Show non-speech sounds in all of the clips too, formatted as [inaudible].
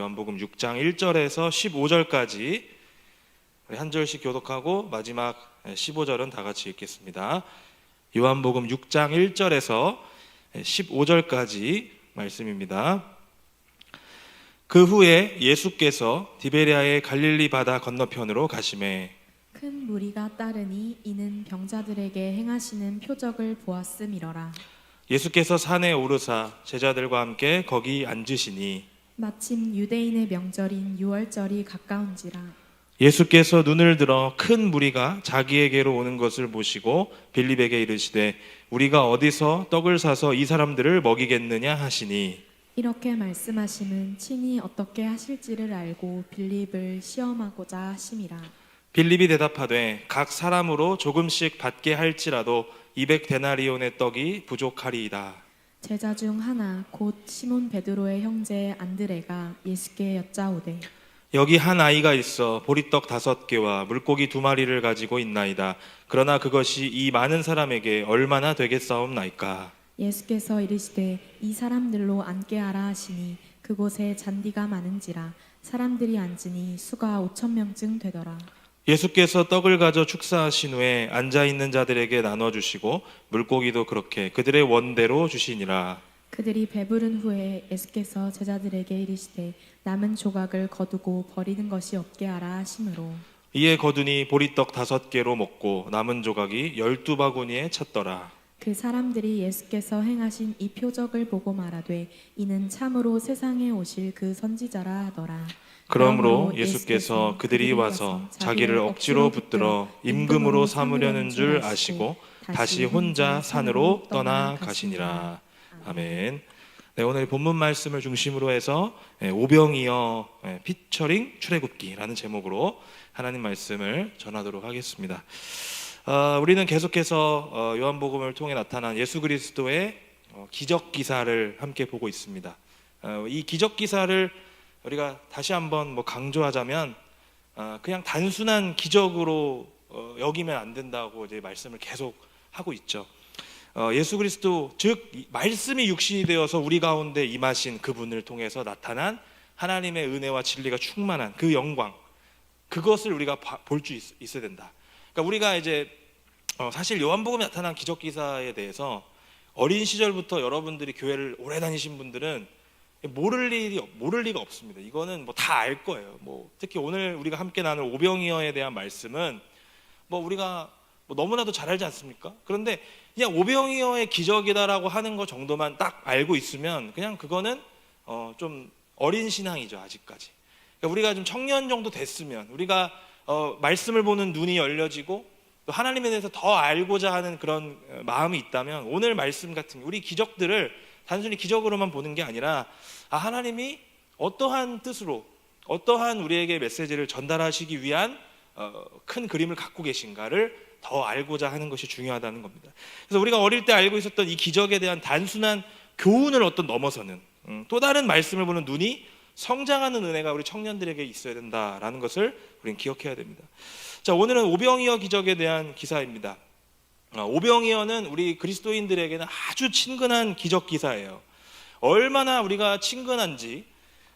요한복음 6장 1절에서 15절까지 우리 한 절씩 교독하고 마지막 15절은 다 같이 읽겠습니다. 요한복음 6장 1절에서 15절까지 말씀입니다. 그 후에 예수께서 디베리아의 갈릴리 바다 건너편으로 가심에 큰 무리가 따르니 이는 병자들에게 행하시는 표적을 보았음이러라. 예수께서 산에 오르사 제자들과 함께 거기 앉으시니 마침 유대인의 명절인 유월절이 가까운지라. 예수께서 눈을 들어 큰 무리가 자기에게로 오는 것을 보시고 빌립에게 이르시되 우리가 어디서 떡을 사서 이 사람들을 먹이겠느냐 하시니 이렇게 말씀하심은 친히 어떻게 하실지를 알고 빌립을 시험하고자 하심이라. 빌립이 대답하되 각 사람으로 조금씩 받게 할지라도 200 데나리온의 떡이 부족하리이다. 제자 중 하나 곧 시몬 베드로의 형제 안드레가 예수께 여짜오되 여기 한 아이가 있어 보리떡 다섯 개와 물고기 두 마리를 가지고 있나이다. 그러나 그것이 이 많은 사람에게 얼마나 되겠사옵나이까. 예수께서 이르시되 이 사람들로 앉게 하라 하시니 그곳에 잔디가 많은지라 사람들이 앉으니 수가 오천 명쯤 되더라. 예수께서 떡을 가져 축사하신 후에 앉아 있는 자들에게 나눠 주시고 물고기도 그렇게 그들의 원대로 주시니라. 그들이 배부른 후에 예수께서 제자들에게 이르시되 남은 조각을 거두고 버리는 것이 없게 하라 하심으로 이에 거두니 보리떡 다섯 개로 먹고 남은 조각이 열두 바구니에 찼더라. 그 사람들이 예수께서 행하신 이 표적을 보고 말하되 이는 참으로 세상에 오실 그 선지자라 하더라. 그러므로 예수께서 그들이 와서 자기를 억지로 붙들어 임금으로 삼으려는 줄 아시고 다시 혼자 산으로 떠나 가시니라. 아멘. 네, 오늘 본문 말씀을 중심으로 해서 예, 오병이어 예, 피처링 출애굽기라는 제목으로 하나님 말씀을 전하도록 하겠습니다. 어, 우리는 계속해서 어, 요한복음을 통해 나타난 예수 그리스도의 어, 기적 기사를 함께 보고 있습니다. 어, 이 기적 기사를 우리가 다시 한번 뭐 강조하자면 어, 그냥 단순한 기적으로 어, 여기면 안 된다고 이제 말씀을 계속 하고 있죠. 어, 예수 그리스도 즉 이- 말씀이 육신이 되어서 우리 가운데 임하신 그분을 통해서 나타난 하나님의 은혜와 진리가 충만한 그 영광 그것을 우리가 볼수 있어야 된다. 그러니까 우리가 이제 어, 사실 요한복음에 나타난 기적 기사에 대해서 어린 시절부터 여러분들이 교회를 오래 다니신 분들은 모를 일이 모를 리가 없습니다. 이거는 뭐 다 알 거예요. 뭐 특히 오늘 우리가 함께 나눌 오병이어에 대한 말씀은 뭐 우리가 뭐 너무나도 잘 알지 않습니까? 그런데 그냥 오병이어의 기적이다라고 하는 것 정도만 딱 알고 있으면 그냥 그거는 어, 좀 어린 신앙이죠 아직까지. 그러니까 우리가 좀 청년 정도 됐으면 우리가 어, 말씀을 보는 눈이 열려지고 또 하나님에 대해서 더 알고자 하는 그런 어, 마음이 있다면 오늘 말씀 같은 우리 기적들을 단순히 기적으로만 보는 게 아니라 아 하나님이 어떠한 뜻으로 어떠한 우리에게 메시지를 전달하시기 위한 어, 큰 그림을 갖고 계신가를 더 알고자 하는 것이 중요하다는 겁니다. 그래서 우리가 어릴 때 알고 있었던 이 기적에 대한 단순한 교훈을 어떤 넘어서는 음, 또 다른 말씀을 보는 눈이 성장하는 은혜가 우리 청년들에게 있어야 된다라는 것을 우리는 기억해야 됩니다. 자 오늘은 오병이어 기적에 대한 기사입니다. 어, 오병이어는 우리 그리스도인들에게는 아주 친근한 기적 기사예요. 얼마나 우리가 친근한지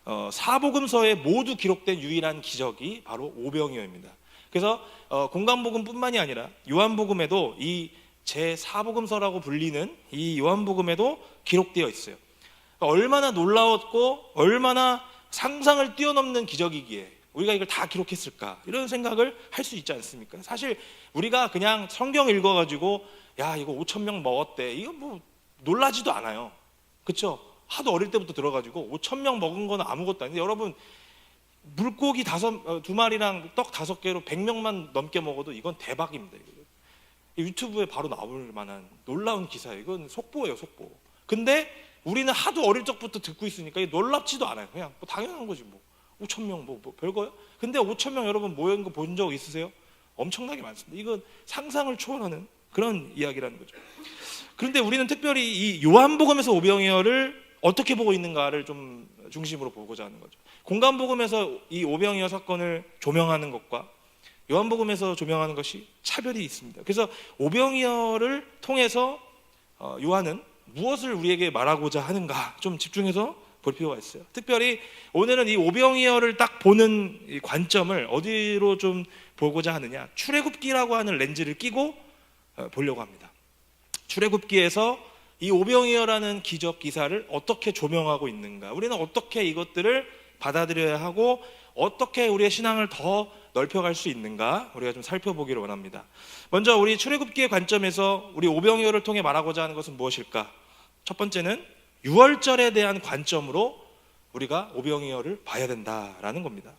어, 사복음서에 모두 기록된 유일한 기적이 바로 오병이어입니다. 그래서 어, 공간복음뿐만이 아니라 요한복음에도 이제 사복음서라고 불리는 이 요한복음에도 기록되어 있어요. 그러니까 얼마나 놀라웠고 얼마나 상상을 뛰어넘는 기적이기에 우리가 이걸 다 기록했을까 이런 생각을 할 수 있지 않습니까? 사실 우리가 그냥 성경 읽어가지고 야 이거 5천 명 먹었대 이거 뭐 놀라지도 않아요. 그렇죠? 하도 어릴 때부터 들어가지고 5천 명 먹은 거는 아무것도 아닌데 여러분 물고기 다섯 어, 두 마리랑 떡 다섯 개로 100명만 넘게 먹어도 이건 대박입니다. 유튜브에 바로 나올 만한 놀라운 기사예요. 이건 속보예요, 속보. 근데 우리는 하도 어릴 적부터 듣고 있으니까 놀랍지도 않아요. 그냥 뭐 당연한 거지 뭐. 5천 명 뭐, 뭐 별거요? 근데 5천 명 여러분 모인 거 본 적 있으세요? 엄청나게 많습니다. 이건 상상을 초월하는 그런 이야기라는 거죠. 그런데 우리는 특별히 이 요한복음에서 오병이어를 어떻게 보고 있는가를 좀 중심으로 보고자 하는 거죠. 공간복음에서 이 오병이어 사건을 조명하는 것과 요한복음에서 조명하는 것이 차별이 있습니다. 그래서 오병이어를 통해서 어, 요한은 무엇을 우리에게 말하고자 하는가 좀 집중해서 볼 필요가 있어요. 특별히 오늘은 이 오병이어를 딱 보는 이 관점을 어디로 좀 보고자 하느냐? 출애굽기라고 하는 렌즈를 끼고 어, 보려고 합니다. 출애굽기에서 이 오병이어라는 기적 기사를 어떻게 조명하고 있는가? 우리는 어떻게 이것들을 받아들여야 하고 어떻게 우리의 신앙을 더 넓혀갈 수 있는가? 우리가 좀 살펴보기를 원합니다. 먼저 우리 출애굽기의 관점에서 우리 오병이어를 통해 말하고자 하는 것은 무엇일까? 첫 번째는 유월절에 대한 관점으로 우리가 오병이어를 봐야 된다라는 겁니다.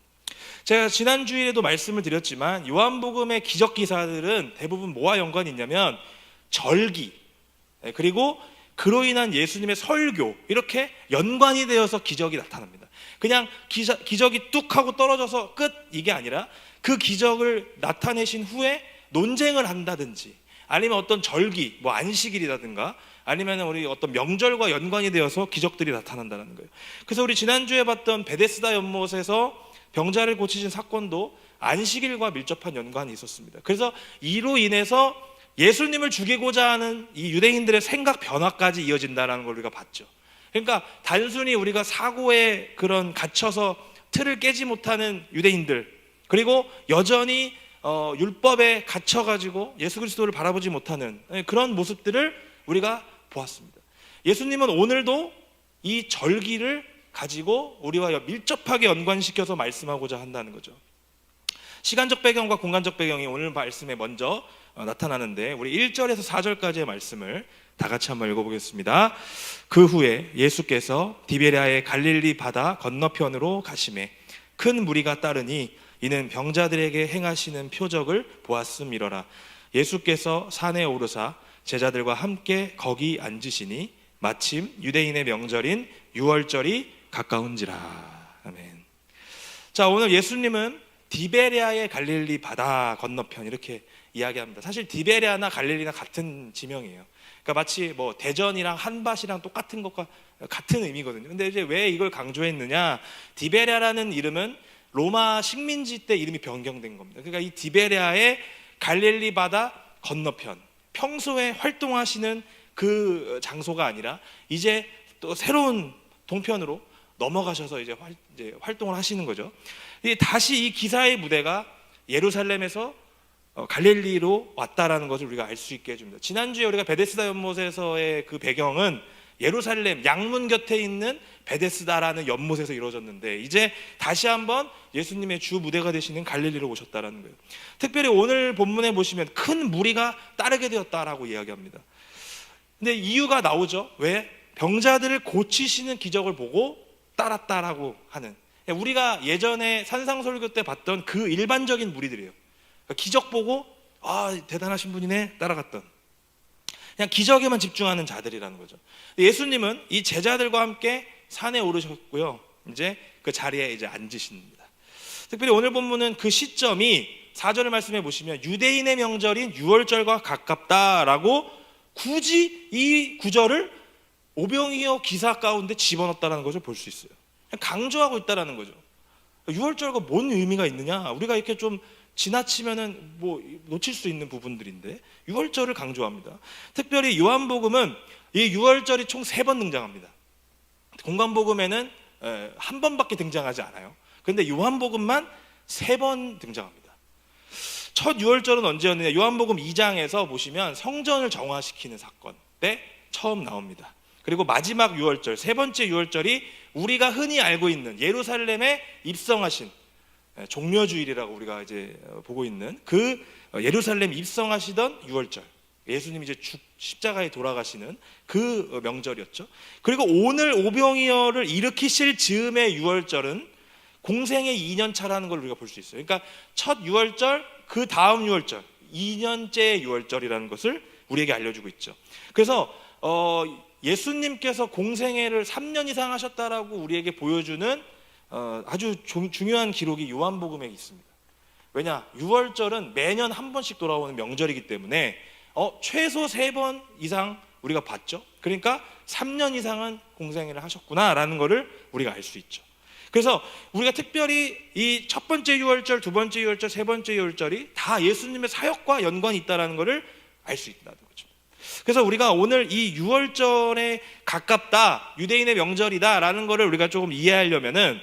제가 지난 주일에도 말씀을 드렸지만 요한복음의 기적 기사들은 대부분 뭐와 연관이 있냐면 절기 예, 그리고 그로 인한 예수님의 설교 이렇게 연관이 되어서 기적이 나타납니다. 그냥 기자, 기적이 뚝 하고 떨어져서 끝 이게 아니라 그 기적을 나타내신 후에 논쟁을 한다든지 아니면 어떤 절기 뭐 안식일이라든가 아니면 우리 어떤 명절과 연관이 되어서 기적들이 나타난다는 거예요. 그래서 우리 지난주에 봤던 베데스다 연못에서 병자를 고치신 사건도 안식일과 밀접한 연관이 있었습니다. 그래서 이로 인해서 예수님을 죽이고자 하는 이 유대인들의 생각 변화까지 이어진다라는 걸 우리가 봤죠. 그러니까 단순히 우리가 사고에 그런 갇혀서 틀을 깨지 못하는 유대인들 그리고 여전히 어, 율법에 갇혀가지고 예수 그리스도를 바라보지 못하는 예, 그런 모습들을 우리가 보았습니다. 예수님은 오늘도 이 절기를 가지고 우리와 밀접하게 연관시켜서 말씀하고자 한다는 거죠. 시간적 배경과 공간적 배경이 오늘 말씀에 먼저 어, 나타나는데 우리 1절에서 4절까지의 말씀을 다 같이 한번 읽어보겠습니다. 그 후에 예수께서 디베리아의 갈릴리 바다 건너편으로 가심에 큰 무리가 따르니 이는 병자들에게 행하시는 표적을 보았음이러라. 예수께서 산에 오르사 제자들과 함께 거기 앉으시니 마침 유대인의 명절인 유월절이 가까운지라. 아멘. 자, 오늘 예수님은 디베레아의 갈릴리 바다 건너편 이렇게 이야기합니다. 사실 디베레아나 갈릴리나 같은 지명이에요. 그러니까 마치 뭐 대전이랑 한밭이랑 똑같은 것과 같은 의미거든요. 근데 이제 왜 이걸 강조했느냐? 디베레아라는 이름은 로마 식민지 때 이름이 변경된 겁니다. 그러니까 이 디베레아의 갈릴리 바다 건너편 평소에 활동하시는 그 장소가 아니라 이제 또 새로운 동편으로 넘어가셔서 이제, 활, 이제 활동을 하시는 거죠. 이 다시 이 기사의 무대가 예루살렘에서 어, 갈릴리로 왔다라는 것을 우리가 알 수 있게 해줍니다. 지난주에 우리가 베데스다 연못에서의 그 배경은 예루살렘 양문 곁에 있는 베데스다라는 연못에서 이루어졌는데 이제 다시 한번 예수님의 주 무대가 되시는 갈릴리로 오셨다라는 거예요. 특별히 오늘 본문에 보시면 큰 무리가 따르게 되었다라고 이야기합니다. 근데 이유가 나오죠. 왜? 병자들을 고치시는 기적을 보고 따랐다라고 하는 우리가 예전에 산상설교 때 봤던 그 일반적인 무리들이에요. 기적 보고 아 대단하신 분이네 따라갔던 그냥 기적에만 집중하는 자들이라는 거죠. 예수님은 이 제자들과 함께 산에 오르셨고요. 이제 그 자리에 이제 앉으십니다. 특별히 오늘 본문은 그 시점이 4절을 말씀해 보시면 유대인의 명절인 유월절과 가깝다라고 굳이 이 구절을 오병이어 기사 가운데 집어넣었다는 것을 볼 수 있어요. 그냥 강조하고 있다라는 거죠. 유월절과 뭔 의미가 있느냐? 우리가 이렇게 좀 지나치면은 뭐 놓칠 수 있는 부분들인데 유월절을 강조합니다. 특별히 요한복음은 이 유월절이 총 세 번 등장합니다. 공간복음에는 에, 한 번밖에 등장하지 않아요. 그런데 요한복음만 세 번 등장합니다. 첫 유월절은 언제였느냐? 요한복음 2장에서 보시면 성전을 정화시키는 사건 때 처음 나옵니다. 그리고 마지막 유월절, 세 번째 유월절이 우리가 흔히 알고 있는 예루살렘에 입성하신 예, 종려주일이라고 우리가 이제 어, 보고 있는 그 어, 예루살렘 입성하시던 유월절. 예수님이 이제 죽, 십자가에 돌아가시는 그 어, 명절이었죠. 그리고 오늘 오병이어를 일으키실 즈음의 유월절은 공생의 2년 차라는 걸 우리가 볼 수 있어요. 그러니까 첫 유월절, 그 다음 유월절, 2년째 유월절이라는 것을 우리에게 알려주고 있죠. 그래서 어, 예수님께서 공생애를 3년 이상 하셨다라고 우리에게 보여주는 어, 아주 조, 중요한 기록이 요한복음에 있습니다. 왜냐? 6월절은 매년 한 번씩 돌아오는 명절이기 때문에 어, 최소 세 번 이상 우리가 봤죠. 그러니까 3년 이상은 공생애를 하셨구나라는 것을 우리가 알 수 있죠. 그래서 우리가 특별히 이 첫 번째 6월절, 두 번째 6월절, 세 번째 6월절이 다 예수님의 사역과 연관이 있다라는 것을 알 수 있다는 거죠. 그래서 우리가 오늘 이 유월절에 가깝다, 유대인의 명절이다라는 거를 우리가 조금 이해하려면은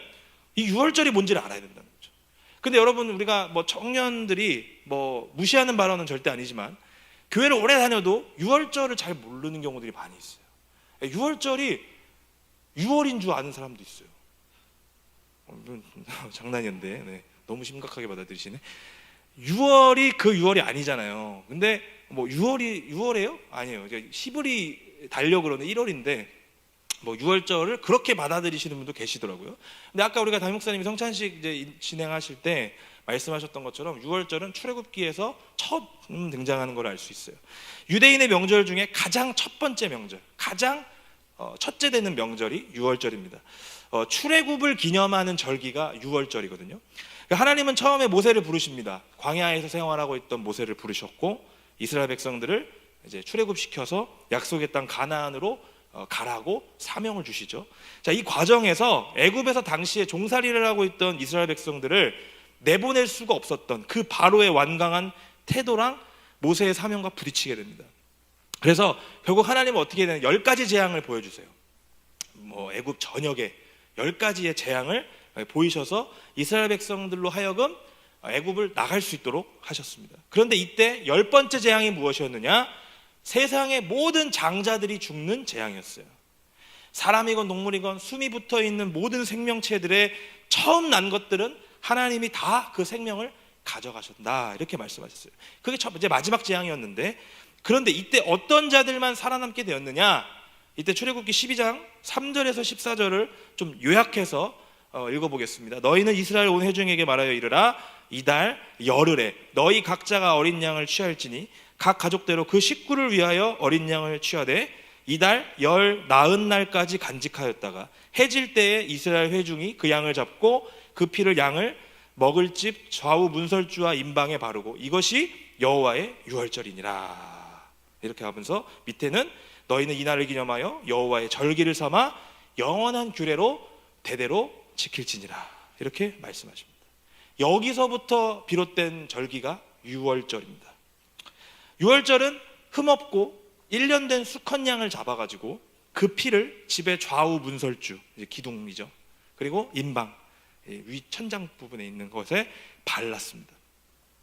이 유월절이 뭔지를 알아야 된다는 거죠. 근데 여러분 우리가 뭐 청년들이 뭐 무시하는 발언은 절대 아니지만 교회를 오래 다녀도 유월절을 잘 모르는 경우들이 많이 있어요. 유월절이 6월인 줄 아는 사람도 있어요. 어, [laughs] 장난이었는데 네, 너무 심각하게 받아들이시네. 6월이 그 6월이 아니잖아요. 근데 뭐 6월이 6월이에요? 아니에요. 시불이 달려 그러는 1월인데 뭐 6월절을 그렇게 받아들이시는 분도 계시더라고요. 근데 아까 우리가 담임 목사님이 성찬식 이제 진행하실 때 말씀하셨던 것처럼 6월절은 출애굽기에서 첫 음, 등장하는 걸 알 수 있어요. 유대인의 명절 중에 가장 첫 번째 명절, 가장 어, 첫째 되는 명절이 6월절입니다. 어, 출애굽을 기념하는 절기가 6월절이거든요. 그러니까 하나님은 처음에 모세를 부르십니다. 광야에서 생활하고 있던 모세를 부르셨고 이스라엘 백성들을 이제 출애굽시켜서 약속의 땅 가나안으로 어, 가라고 사명을 주시죠. 자, 이 과정에서 애굽에서 당시에 종살이를 하고 있던 이스라엘 백성들을 내보낼 수가 없었던 그 바로의 완강한 태도랑 모세의 사명과 부딪히게 됩니다. 그래서 결국 하나님은 어떻게 되는 열 가지 재앙을 보여주세요. 뭐 애굽 전역에 열 가지의 재앙을 보이셔서 이스라엘 백성들로 하여금 애굽을 나갈 수 있도록 하셨습니다. 그런데 이때 열 번째 재앙이 무엇이었느냐? 세상의 모든 장자들이 죽는 재앙이었어요. 사람이건 동물이건 숨이 붙어 있는 모든 생명체들의 처음 난 것들은 하나님이 다 그 생명을 가져가셨다 이렇게 말씀하셨어요. 그게 첫 번째 마지막 재앙이었는데 그런데 이때 어떤 자들만 살아남게 되었느냐? 이때 출애굽기 12장 3절에서 14절을 좀 요약해서 어, 읽어보겠습니다. 너희는 이스라엘 온 회중에게 말하여 이르라 이달 열흘에 너희 각자가 어린 양을 취할지니 각 가족대로 그 식구를 위하여 어린 양을 취하되 이달 열 나흔 날까지 간직하였다가 해질 때에 이스라엘 회중이 그 양을 잡고 그 피를 양을 먹을 집 좌우 문설주와 임방에 바르고 이것이 여호와의 유월절이니라 이렇게 하면서 밑에는 너희는 이날을 기념하여 여호와의 절기를 삼아 영원한 규례로 대대로 지킬지니라 이렇게 말씀하십니다. 여기서부터 비롯된 절기가 유월절입니다. 유월절은 흠없고 1년 된 수컷 양을 잡아가지고 그 피를 집의 좌우 문설주 기둥이죠. 그리고 임방 위 천장 부분에 있는 것에 발랐습니다.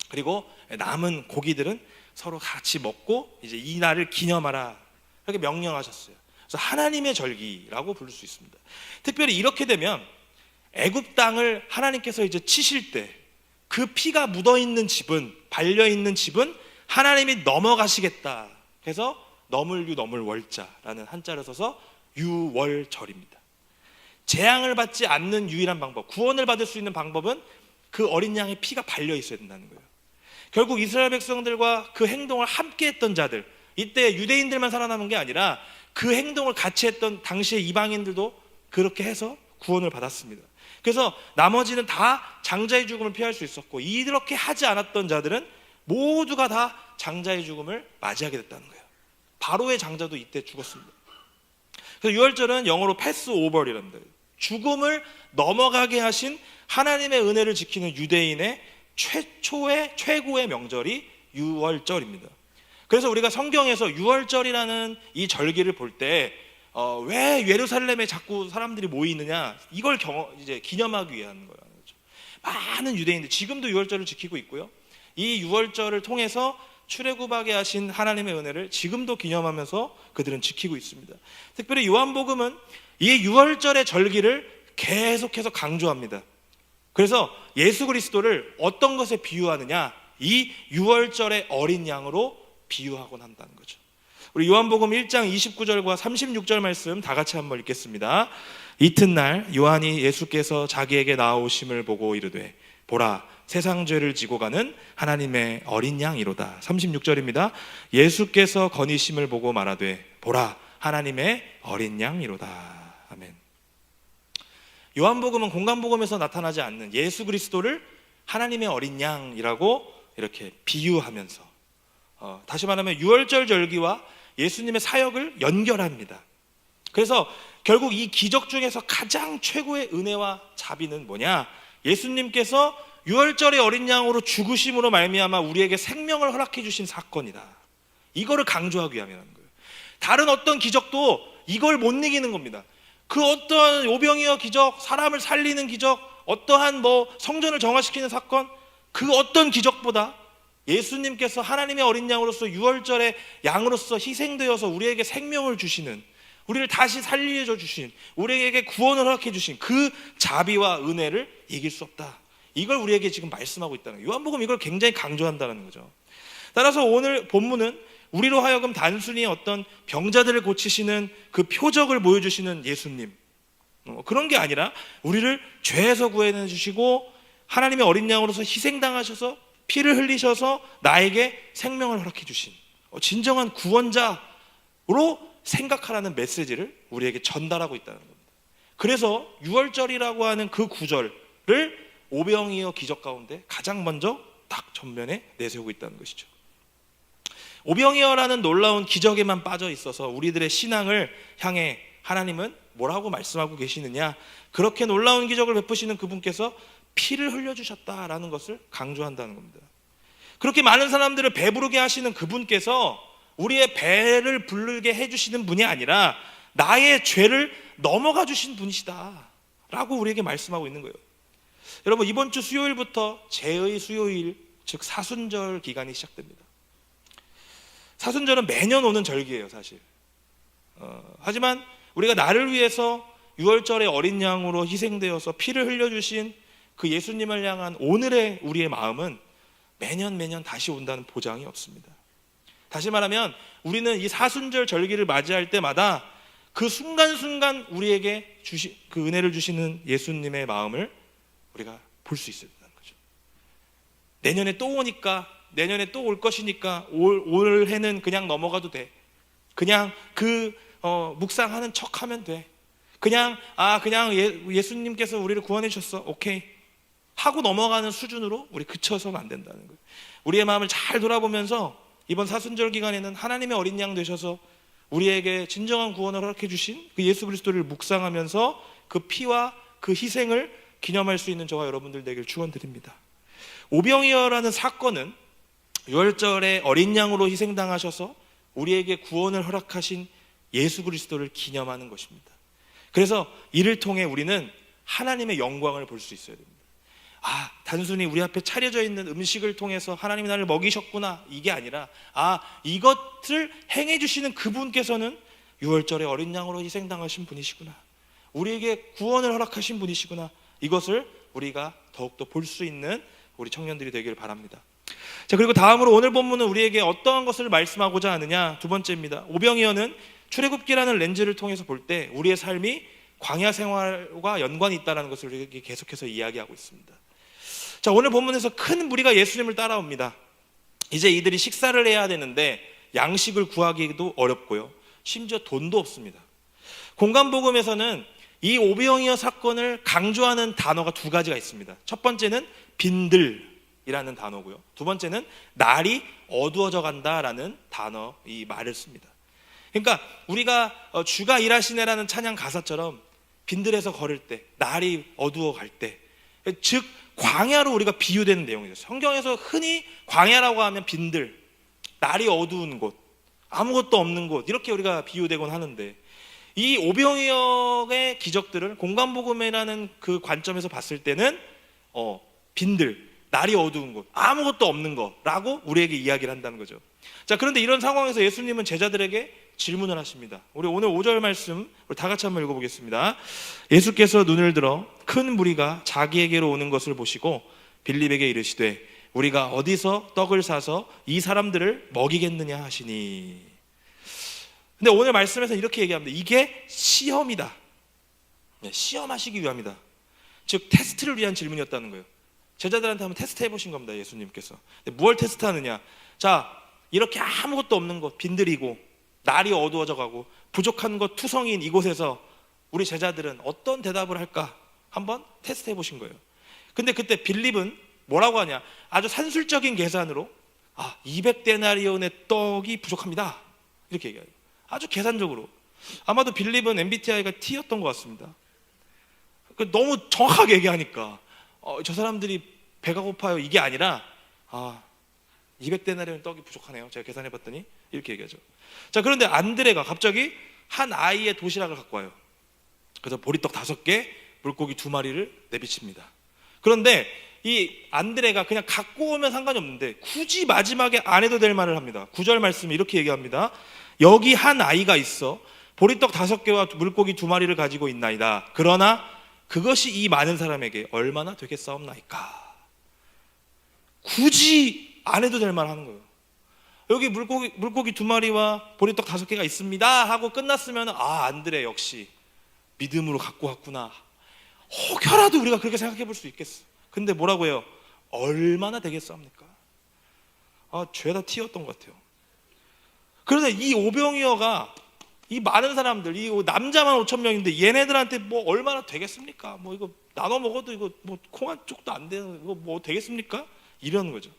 그리고 남은 고기들은 서로 같이 먹고 이제 이 날을 기념하라 이렇게 명령하셨어요. 그래서 하나님의 절기라고 부를 수 있습니다. 특별히 이렇게 되면 애굽 땅을 하나님께서 이제 치실 때 그 피가 묻어 있는 집은 발려 있는 집은 하나님이 넘어가시겠다. 그래서 너물유 너물 월자라는 한자를 써서 유월절입니다. 재앙을 받지 않는 유일한 방법, 구원을 받을 수 있는 방법은 그 어린 양의 피가 발려 있어야 된다는 거예요. 결국 이스라엘 백성들과 그 행동을 함께 했던 자들, 이때 유대인들만 살아남은 게 아니라 그 행동을 같이 했던 당시의 이방인들도 그렇게 해서 구원을 받았습니다. 그래서 나머지는 다 장자의 죽음을 피할 수 있었고 이렇게 하지 않았던 자들은 모두가 다 장자의 죽음을 맞이하게 됐다는 거예요. 바로의 장자도 이때 죽었습니다. 그래서 유월절은 영어로 패스 오버이랍니다. 죽음을 넘어가게 하신 하나님의 은혜를 지키는 유대인의 최초의 최고의 명절이 유월절입니다. 그래서 우리가 성경에서 유월절이라는 이 절기를 볼때 어, 왜 예루살렘에 자꾸 사람들이 모이느냐 이걸 경험, 이제 기념하기 위한 거예요. 많은 유대인들 지금도 유월절을 지키고 있고요. 이 유월절을 통해서 출애굽하게 하신 하나님의 은혜를 지금도 기념하면서 그들은 지키고 있습니다. 특별히 요한복음은 이 유월절의 절기를 계속해서 강조합니다. 그래서 예수 그리스도를 어떤 것에 비유하느냐? 이 유월절의 어린 양으로 비유하곤 한다는 거죠. 우리 요한복음 1장 29절과 36절 말씀 다 같이 한번 읽겠습니다. 이튿날 요한이 예수께서 자기에게 나오심을 보고 이르되 보라 세상 죄를 지고 가는 하나님의 어린 양이로다. 36절입니다. 예수께서 건의심을 보고 말하되 보라 하나님의 어린 양이로다. 아멘. 요한복음은 공간복음에서 나타나지 않는 예수 그리스도를 하나님의 어린 양이라고 이렇게 비유하면서 어, 다시 말하면 유월절 절기와 예수님의 사역을 연결합니다. 그래서 결국 이 기적 중에서 가장 최고의 은혜와 자비는 뭐냐? 예수님께서 유월절의 어린 양으로 죽으심으로 말미암아 우리에게 생명을 허락해 주신 사건이다. 이거를 강조하기 위함이라는 거예요. 다른 어떤 기적도 이걸 못 이기는 겁니다. 그 어떠한 오병이어 기적, 사람을 살리는 기적, 어떠한 뭐 성전을 정화시키는 사건, 그 어떤 기적보다 예수님께서 하나님의 어린 양으로서 유월절의 양으로서 희생되어서 우리에게 생명을 주시는 우리를 다시 살려줘 주신 우리에게 구원을 허락해 주신 그 자비와 은혜를 이길 수 없다. 이걸 우리에게 지금 말씀하고 있다는 거예요. 요한복음 이걸 굉장히 강조한다는 거죠. 따라서 오늘 본문은 우리로 하여금 단순히 어떤 병자들을 고치시는 그 표적을 보여주시는 예수님 어, 그런 게 아니라 우리를 죄에서 구해내 주시고 하나님의 어린 양으로서 희생당하셔서 피를 흘리셔서 나에게 생명을 허락해 주신 어, 진정한 구원자로 생각하라는 메시지를 우리에게 전달하고 있다는 겁니다. 그래서 유월절이라고 하는 그 구절을 오병이어 기적 가운데 가장 먼저 딱 전면에 내세우고 있다는 것이죠. 오병이어라는 놀라운 기적에만 빠져 있어서 우리들의 신앙을 향해 하나님은 뭐라고 말씀하고 계시느냐? 그렇게 놀라운 기적을 베푸시는 그분께서 피를 흘려주셨다라는 것을 강조한다는 겁니다. 그렇게 많은 사람들을 배부르게 하시는 그분께서 우리의 배를 부르게 해주시는 분이 아니라 나의 죄를 넘어가 주신 분이시다 라고 우리에게 말씀하고 있는 거예요. 여러분 이번 주 수요일부터 제의 수요일 즉 사순절 기간이 시작됩니다. 사순절은 매년 오는 절기예요, 사실. 어, 하지만 우리가 나를 위해서 6월절에 어린 양으로 희생되어서 피를 흘려주신 그 예수님을 향한 오늘의 우리의 마음은 매년 매년 다시 온다는 보장이 없습니다. 다시 말하면 우리는 이 사순절 절기를 맞이할 때마다 그 순간순간 우리에게 주시, 그 은혜를 주시는 예수님의 마음을 우리가 볼 수 있어야 된다는 거죠. 내년에 또 오니까 내년에 또 올 것이니까 올, 올해는 그냥 넘어가도 돼. 그냥 그 어, 묵상하는 척하면 돼. 그냥 아 그냥 예, 예수님께서 우리를 구원해 주셨어. 오케이. 하고 넘어가는 수준으로 우리 그쳐서는 안 된다는 거예요. 우리의 마음을 잘 돌아보면서 이번 사순절 기간에는 하나님의 어린 양 되셔서 우리에게 진정한 구원을 허락해 주신 그 예수 그리스도를 묵상하면서 그 피와 그 희생을 기념할 수 있는 저와 여러분들 되길 축원드립니다. 오병이어라는 사건은 유월절에 어린 양으로 희생당하셔서 우리에게 구원을 허락하신 예수 그리스도를 기념하는 것입니다. 그래서 이를 통해 우리는 하나님의 영광을 볼 수 있어야 됩니다. 아, 단순히 우리 앞에 차려져 있는 음식을 통해서 하나님이 나를 먹이셨구나. 이게 아니라, 아, 이것을 행해 주시는 그분께서는 6월절에 어린 양으로 희생당하신 분이시구나. 우리에게 구원을 허락하신 분이시구나. 이것을 우리가 더욱더 볼 수 있는 우리 청년들이 되기를 바랍니다. 자, 그리고 다음으로 오늘 본문은 우리에게 어떠한 것을 말씀하고자 하느냐? 두 번째입니다. 오병이어는 출애굽기라는 렌즈를 통해서 볼 때 우리의 삶이 광야 생활과 연관이 있다는 것을 우리에게 계속해서 이야기하고 있습니다. 자, 오늘 본문에서 큰 무리가 예수님을 따라옵니다. 이제 이들이 식사를 해야 되는데 양식을 구하기도 어렵고요. 심지어 돈도 없습니다. 공간복음에서는 이 오병이어 사건을 강조하는 단어가 두 가지가 있습니다. 첫 번째는 빈들이라는 단어고요. 두 번째는 날이 어두워져 간다라는 단어 이 말을 씁니다. 그러니까 우리가 어, 주가 일하시네라는 찬양 가사처럼 빈들에서 걸을 때 날이 어두워 갈 때 즉 광야로 우리가 비유되는 내용이죠. 성경에서 흔히 광야라고 하면 빈들, 날이 어두운 곳, 아무것도 없는 곳 이렇게 우리가 비유되곤 하는데 이 오병이어의 기적들을 공간복음이라는 그 관점에서 봤을 때는 어, 빈들, 날이 어두운 곳, 아무것도 없는 거라고 우리에게 이야기를 한다는 거죠. 자, 그런데 이런 상황에서 예수님은 제자들에게 질문을 하십니다. 우리 오늘 5절 말씀 다 같이 한번 읽어보겠습니다. 예수께서 눈을 들어 큰 무리가 자기에게로 오는 것을 보시고 빌립에게 이르시되 우리가 어디서 떡을 사서 이 사람들을 먹이겠느냐 하시니. 근데 오늘 말씀에서 이렇게 얘기합니다. 이게 시험이다. 네, 시험하시기 위함이다. 즉 테스트를 위한 질문이었다는 거예요. 제자들한테 한번 테스트 해보신 겁니다. 예수님께서. 뭘 테스트하느냐? 자 이렇게 아무것도 없는 곳 빈들이고 날이 어두워져 가고 부족한 것 투성인 이곳에서 우리 제자들은 어떤 대답을 할까 한번 테스트 해보신 거예요. 근데 그때 빌립은 뭐라고 하냐? 아주 산술적인 계산으로 아 200데나리온의 떡이 부족합니다. 이렇게 얘기해요. 아주 계산적으로. 아마도 빌립은 MBTI가 T였던 것 같습니다. 그 너무 정확하게 얘기하니까 어, 저 사람들이 배가 고파요 이게 아니라 아 200데나리온 떡이 부족하네요. 제가 계산해봤더니 이렇게 얘기하죠. 자, 그런데 안드레가 갑자기 한 아이의 도시락을 갖고 와요. 그래서 보리떡 다섯 개, 물고기 두 마리를 내비칩니다. 그런데 이 안드레가 그냥 갖고 오면 상관이 없는데 굳이 마지막에 안 해도 될 말을 합니다. 구절 말씀이 이렇게 얘기합니다. 여기 한 아이가 있어 보리떡 다섯 개와 물고기 두 마리를 가지고 있나이다. 그러나 그것이 이 많은 사람에게 얼마나 되겠사옵나이까. 굳이 안 해도 될말 하는 거예요. 여기 물고기 물고기 두 마리와 보리떡 다섯 개가 있습니다 하고 끝났으면 아 안드레 역시 믿음으로 갖고 왔구나. 혹여라도 우리가 그렇게 생각해 볼 수 있겠어. 근데 뭐라고 해요? 얼마나 되겠습니까? 아, 죄다 튀었던 것 같아요. 그런데 이 오병이어가 이 많은 사람들, 이 남자만 5천 명인데 얘네들한테 뭐 얼마나 되겠습니까? 뭐 이거 나눠 먹어도 이거 뭐 콩 한 쪽도 안 되는 이거 뭐 되겠습니까? 이러는 거죠.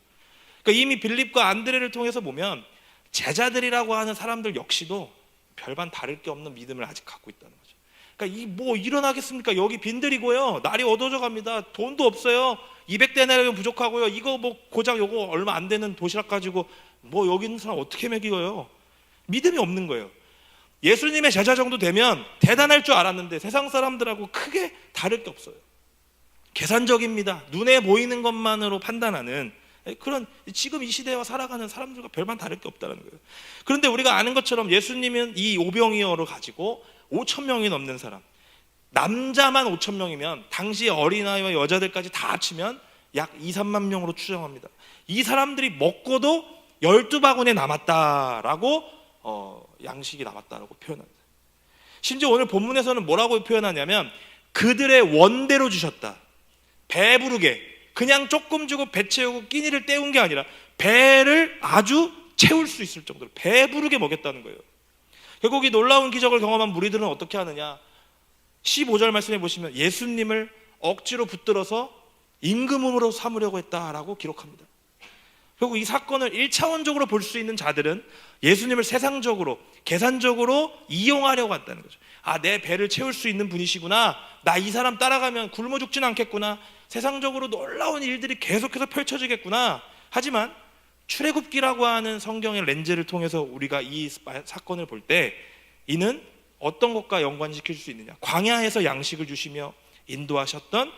그러니까 이미 빌립과 안드레를 통해서 보면 제자들이라고 하는 사람들 역시도 별반 다를 게 없는 믿음을 아직 갖고 있다는 거죠. 그러니까 이 뭐 일어나겠습니까? 여기 빈들이고요. 날이 어두워져 갑니다. 돈도 없어요. 200데나리온 부족하고요. 이거 뭐 고작 요거 얼마 안 되는 도시락 가지고 뭐 여기 있는 사람 어떻게 먹이고요? 믿음이 없는 거예요. 예수님의 제자 정도 되면 대단할 줄 알았는데 세상 사람들하고 크게 다를 게 없어요. 계산적입니다. 눈에 보이는 것만으로 판단하는 그런 지금 이 시대와 살아가는 사람들과 별반 다를 게 없다는 거예요. 그런데 우리가 아는 것처럼 예수님은 이 오병이어로 가지고 5천 명이 넘는 사람, 남자만 5천 명이면 당시 어린아이와 여자들까지 다 합치면 약 2, 3만 명으로 추정합니다. 이 사람들이 먹고도 12바구니에 남았다라고 어, 양식이 남았다라고 표현합니다. 심지어 오늘 본문에서는 뭐라고 표현하냐면 그들의 원대로 주셨다. 배부르게 그냥 조금 주고 배 채우고 끼니를 때운 게 아니라 배를 아주 채울 수 있을 정도로 배부르게 먹였다는 거예요. 결국 이 놀라운 기적을 경험한 무리들은 어떻게 하느냐? 15절 말씀해 보시면 예수님을 억지로 붙들어서 임금으로 삼으려고 했다라고 기록합니다. 결국 이 사건을 1차원적으로 볼 수 있는 자들은 예수님을 세상적으로 계산적으로 이용하려고 한다는 거죠. 아, 내 배를 채울 수 있는 분이시구나. 나 이 사람 따라가면 굶어 죽진 않겠구나. 세상적으로 놀라운 일들이 계속해서 펼쳐지겠구나. 하지만 출애굽기라고 하는 성경의 렌즈를 통해서 우리가 이 사건을 볼 때 이는 어떤 것과 연관시킬 수 있느냐? 광야에서 양식을 주시며 인도하셨던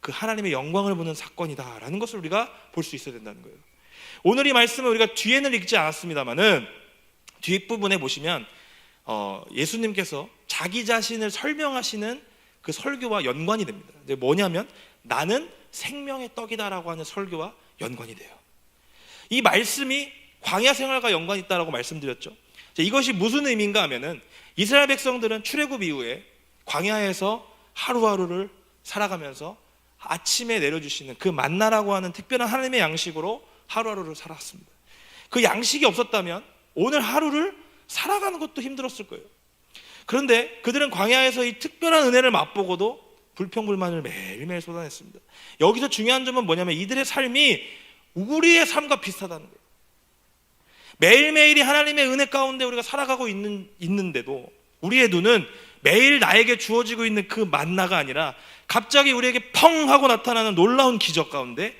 그 하나님의 영광을 보는 사건이다라는 것을 우리가 볼 수 있어야 된다는 거예요. 오늘 이 말씀은 우리가 뒤에는 읽지 않았습니다만은 뒷부분에 보시면 어, 예수님께서 자기 자신을 설명하시는 그 설교와 연관이 됩니다. 뭐냐면 나는 생명의 떡이다라고 하는 설교와 연관이 돼요. 이 말씀이 광야 생활과 연관이 있다라고 말씀드렸죠. 자, 이것이 무슨 의미인가 하면은 이스라엘 백성들은 출애굽 이후에 광야에서 하루하루를 살아가면서 아침에 내려주시는 그 만나라고 하는 특별한 하나님의 양식으로 하루하루를 살았습니다. 그 양식이 없었다면 오늘 하루를 살아가는 것도 힘들었을 거예요. 그런데 그들은 광야에서 이 특별한 은혜를 맛보고도 불평불만을 매일매일 쏟아냈습니다. 여기서 중요한 점은 뭐냐면 이들의 삶이 우리의 삶과 비슷하다는 거예요. 매일매일이 하나님의 은혜 가운데 우리가 살아가고 있는, 있는데도 우리의 눈은 매일 나에게 주어지고 있는 그 만나가 아니라 갑자기 우리에게 펑 하고 나타나는 놀라운 기적 가운데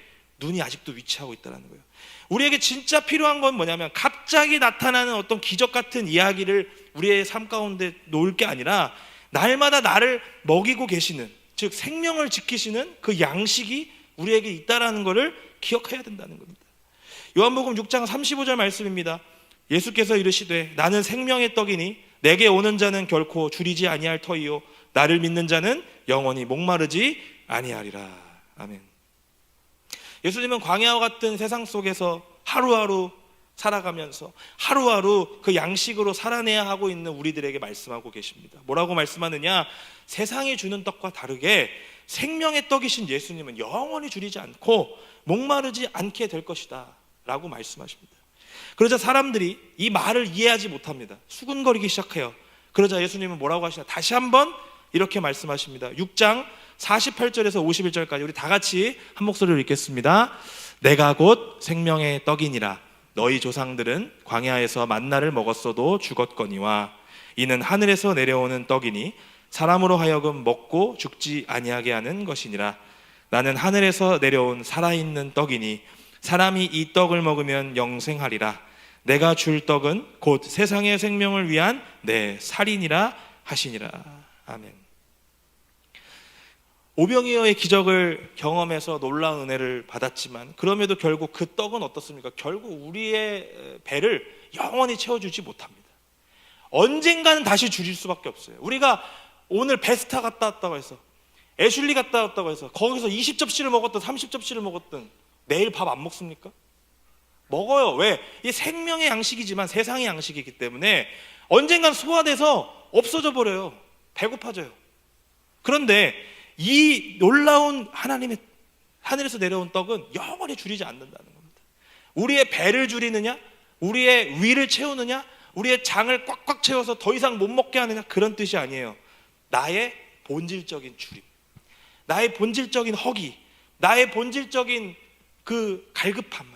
눈이 아직도 위치하고 있다는 거예요. 우리에게 진짜 필요한 건 뭐냐면 갑자기 나타나는 어떤 기적 같은 이야기를 우리의 삶 가운데 놓을 게 아니라 날마다 나를 먹이고 계시는 즉 생명을 지키시는 그 양식이 우리에게 있다라는 것을 기억해야 된다는 겁니다. 요한복음 6장 35절 말씀입니다. 예수께서 이르시되 나는 생명의 떡이니 내게 오는 자는 결코 줄이지 아니할 터이요 나를 믿는 자는 영원히 목마르지 아니하리라. 아멘. 예수님은 광야와 같은 세상 속에서 하루하루 살아가면서 하루하루 그 양식으로 살아내야 하고 있는 우리들에게 말씀하고 계십니다. 뭐라고 말씀하느냐? 세상이 주는 떡과 다르게 생명의 떡이신 예수님은 영원히 줄이지 않고 목마르지 않게 될 것이다. 라고 말씀하십니다. 그러자 사람들이 이 말을 이해하지 못합니다. 수군거리기 시작해요. 그러자 예수님은 뭐라고 하시나? 다시 한번 이렇게 말씀하십니다. 6장 48절에서 51절까지 우리 다 같이 한 목소리로 읽겠습니다. 내가 곧 생명의 떡이니라. 너희 조상들은 광야에서 만나를 먹었어도 죽었거니와 이는 하늘에서 내려오는 떡이니 사람으로 하여금 먹고 죽지 아니하게 하는 것이니라. 나는 하늘에서 내려온 살아있는 떡이니 사람이 이 떡을 먹으면 영생하리라. 내가 줄 떡은 곧 세상의 생명을 위한 내 살인이라 하시니라. 아멘. 오병이어의 기적을 경험해서 놀라운 은혜를 받았지만 그럼에도 결국 그 떡은 어떻습니까? 결국 우리의 배를 영원히 채워주지 못합니다. 언젠가는 다시 줄일 수밖에 없어요. 우리가 오늘 베스타 갔다 왔다고 해서 애슐리 갔다 왔다고 해서 거기서 20접시를 먹었든 30접시를 먹었든 내일 밥 안 먹습니까? 먹어요. 왜? 이 생명의 양식이지만 세상의 양식이기 때문에 언젠간 소화돼서 없어져 버려요. 배고파져요. 그런데 이 놀라운 하나님의 하늘에서 내려온 떡은 영원히 줄이지 않는다는 겁니다. 우리의 배를 줄이느냐, 우리의 위를 채우느냐, 우리의 장을 꽉꽉 채워서 더 이상 못 먹게 하느냐 그런 뜻이 아니에요. 나의 본질적인 줄임, 나의 본질적인 허기, 나의 본질적인 그 갈급함을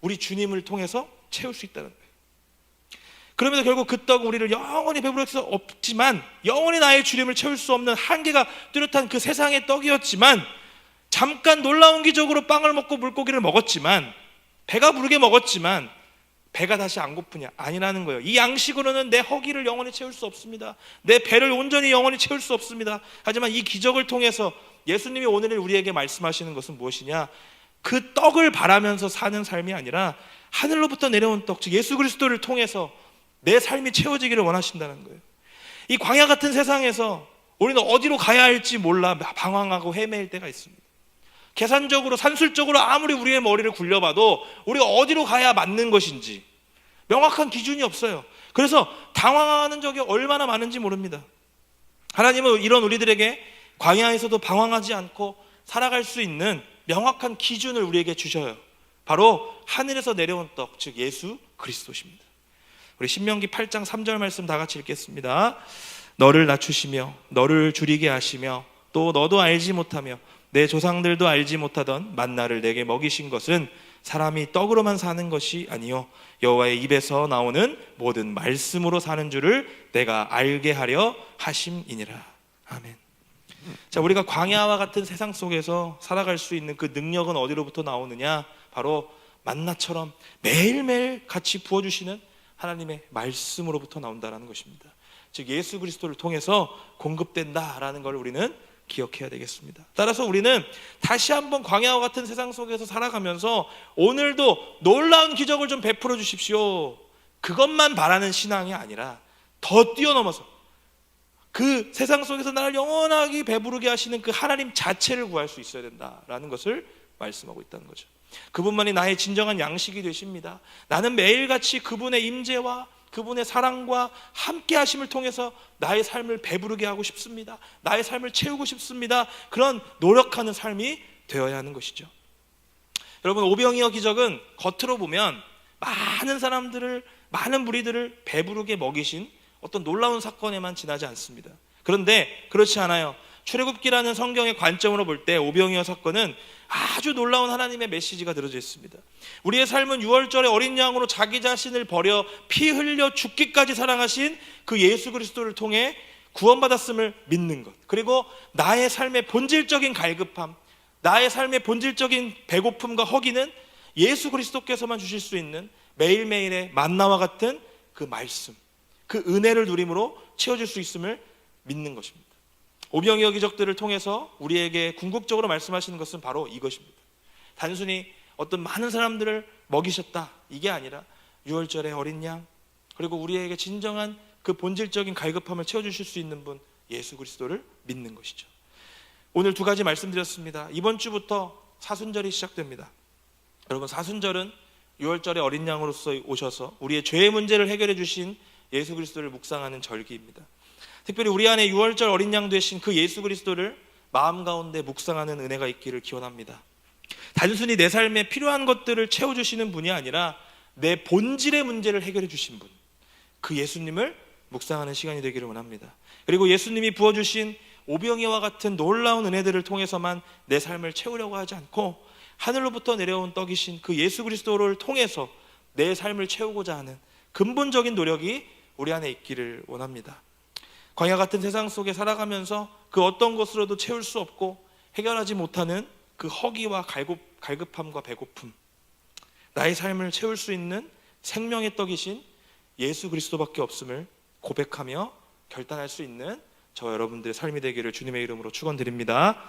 우리 주님을 통해서 채울 수 있다는. 그러면서 결국 그 떡은 우리를 영원히 배부를 수 없지만 영원히 나의 주림을 채울 수 없는 한계가 뚜렷한 그 세상의 떡이었지만 잠깐 놀라운 기적으로 빵을 먹고 물고기를 먹었지만 배가 부르게 먹었지만 배가 다시 안 고프냐 아니라는 거예요. 이 양식으로는 내 허기를 영원히 채울 수 없습니다. 내 배를 온전히 영원히 채울 수 없습니다. 하지만 이 기적을 통해서 예수님이 오늘 우리에게 말씀하시는 것은 무엇이냐? 그 떡을 바라면서 사는 삶이 아니라 하늘로부터 내려온 떡, 즉 예수 그리스도를 통해서 내 삶이 채워지기를 원하신다는 거예요. 이 광야 같은 세상에서 우리는 어디로 가야 할지 몰라 방황하고 헤매일 때가 있습니다. 계산적으로 산술적으로 아무리 우리의 머리를 굴려봐도 우리가 어디로 가야 맞는 것인지 명확한 기준이 없어요. 그래서 당황하는 적이 얼마나 많은지 모릅니다. 하나님은 이런 우리들에게 광야에서도 방황하지 않고 살아갈 수 있는 명확한 기준을 우리에게 주셔요. 바로 하늘에서 내려온 떡, 즉 예수 그리스도십니다. 우리 신명기 8장 3절 말씀 다 같이 읽겠습니다. 너를 낮추시며 너를 줄이게 하시며 또 너도 알지 못하며 내 조상들도 알지 못하던 만나를 내게 먹이신 것은 사람이 떡으로만 사는 것이 아니요 여호와의 입에서 나오는 모든 말씀으로 사는 줄을 내가 알게 하려 하심이니라. 아멘. 자, 우리가 광야와 같은 세상 속에서 살아갈 수 있는 그 능력은 어디로부터 나오느냐? 바로 만나처럼 매일매일 같이 부어 주시는 하나님의 말씀으로부터 나온다라는 것입니다. 즉 예수 그리스도를 통해서 공급된다라는 걸 우리는 기억해야 되겠습니다. 따라서 우리는 다시 한번 광야와 같은 세상 속에서 살아가면서 오늘도 놀라운 기적을 좀 베풀어 주십시오. 그것만 바라는 신앙이 아니라 더 뛰어넘어서 그 세상 속에서 나를 영원하게 배부르게 하시는 그 하나님 자체를 구할 수 있어야 된다라는 것을 말씀하고 있다는 거죠. 그분만이 나의 진정한 양식이 되십니다. 나는 매일같이 그분의 임재와 그분의 사랑과 함께 하심을 통해서 나의 삶을 배부르게 하고 싶습니다. 나의 삶을 채우고 싶습니다. 그런 노력하는 삶이 되어야 하는 것이죠. 여러분 오병이어 기적은 겉으로 보면 많은 사람들을 많은 무리들을 배부르게 먹이신 어떤 놀라운 사건에만 지나지 않습니다. 그런데 그렇지 않아요. 출애굽기라는 성경의 관점으로 볼 때 오병이어 사건은 아주 놀라운 하나님의 메시지가 들어져 있습니다. 우리의 삶은 유월절에 어린 양으로 자기 자신을 버려 피 흘려 죽기까지 사랑하신 그 예수 그리스도를 통해 구원받았음을 믿는 것. 그리고 나의 삶의 본질적인 갈급함, 나의 삶의 본질적인 배고픔과 허기는 예수 그리스도께서만 주실 수 있는 매일매일의 만나와 같은 그 말씀, 그 은혜를 누림으로 채워질 수 있음을 믿는 것입니다. 오병이어 기적들을 통해서 우리에게 궁극적으로 말씀하시는 것은 바로 이것입니다. 단순히 어떤 많은 사람들을 먹이셨다 이게 아니라 유월절의 어린 양 그리고 우리에게 진정한 그 본질적인 갈급함을 채워주실 수 있는 분 예수 그리스도를 믿는 것이죠. 오늘 두 가지 말씀드렸습니다. 이번 주부터 사순절이 시작됩니다. 여러분 사순절은 유월절의 어린 양으로서 오셔서 우리의 죄의 문제를 해결해 주신 예수 그리스도를 묵상하는 절기입니다. 특별히 우리 안에 6월절 어린 양 되신 그 예수 그리스도를 마음 가운데 묵상하는 은혜가 있기를 기원합니다. 단순히 내 삶에 필요한 것들을 채워주시는 분이 아니라 내 본질의 문제를 해결해 주신 분, 그 예수님을 묵상하는 시간이 되기를 원합니다. 그리고 예수님이 부어주신 오병이와 같은 놀라운 은혜들을 통해서만 내 삶을 채우려고 하지 않고 하늘로부터 내려온 떡이신 그 예수 그리스도를 통해서 내 삶을 채우고자 하는 근본적인 노력이 우리 안에 있기를 원합니다. 광야 같은 세상 속에 살아가면서 그 어떤 것으로도 채울 수 없고 해결하지 못하는 그 허기와 갈급, 갈급함과 배고픔, 나의 삶을 채울 수 있는 생명의 떡이신 예수 그리스도밖에 없음을 고백하며 결단할 수 있는 저 여러분들의 삶이 되기를 주님의 이름으로 축원드립니다.